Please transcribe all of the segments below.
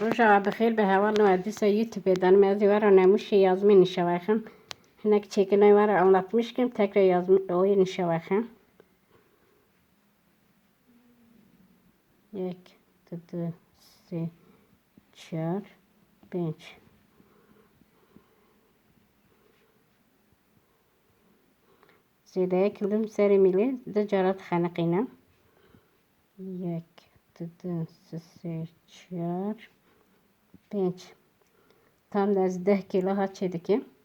Roja bixel be hava no adisa YouTube'dan mezi var önemli yazmayı nişavakım. Hinek çekine var anlatmışken tekrar yazmış o nişavakım. Yek, tıdı, si, çar, beş. Zedeye kildim serimili de carat xanıqina. Yek, tıdı, si, çar, beş. Tam da az 10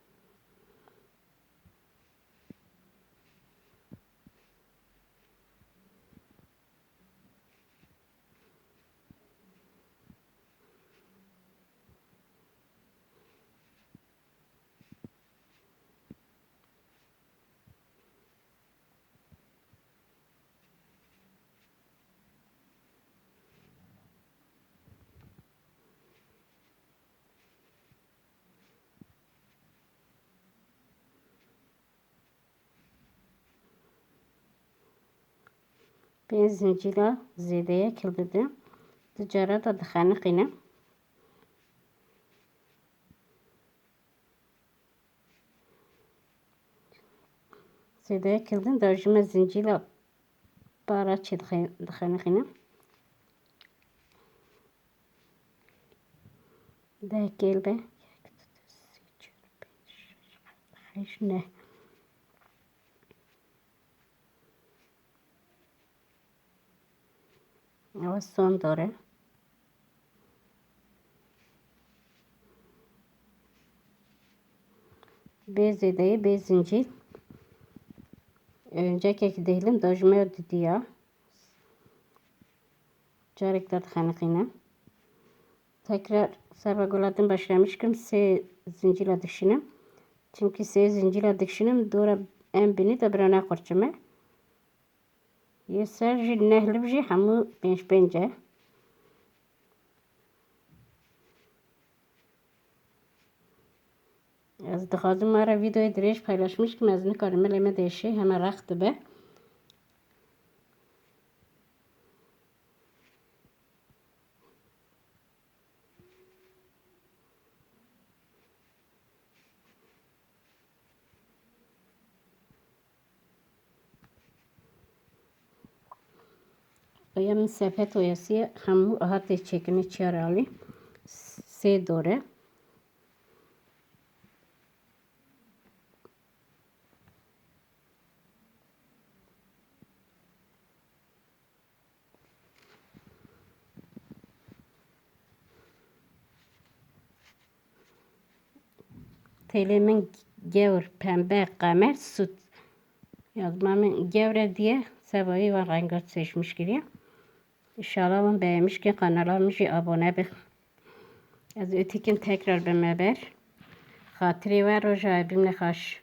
kilo haç ediki. Ben zincirle zedeye kildirdim. Ticaret adı xanıqina. Zedeye kildim. Darjime zincirle para çed xanıqina. ده geldi. Ne? Ama son doğru. Bezedeyi bezinci. Önceki değilim. Dojme dedi ya. Çarekler xanıqina. Tekrar sabaguladan başlamışım. Se zincirle dişinim. Çünkü se zincirle dişinim. Doğru en bini de birana korçumu. Yeser ji nehli bji hamu beş bence. Az dixwazim mara videoyu dirêj paylaşmışkim ez nikarim elê me değişi heme rex dibe. Oya min sepet oyasıya hemû hatê çêkini çiyar alî. Sê dore. Telimin gevr pembe kamer süt yazmamın gevre diye sebayı ve rengat seçmiş gibi. İnşallah ben beğenmiş ki kanalıma abone bir. Az ötekin tekrar bir meber. Hatırı var o jayibimle kaş.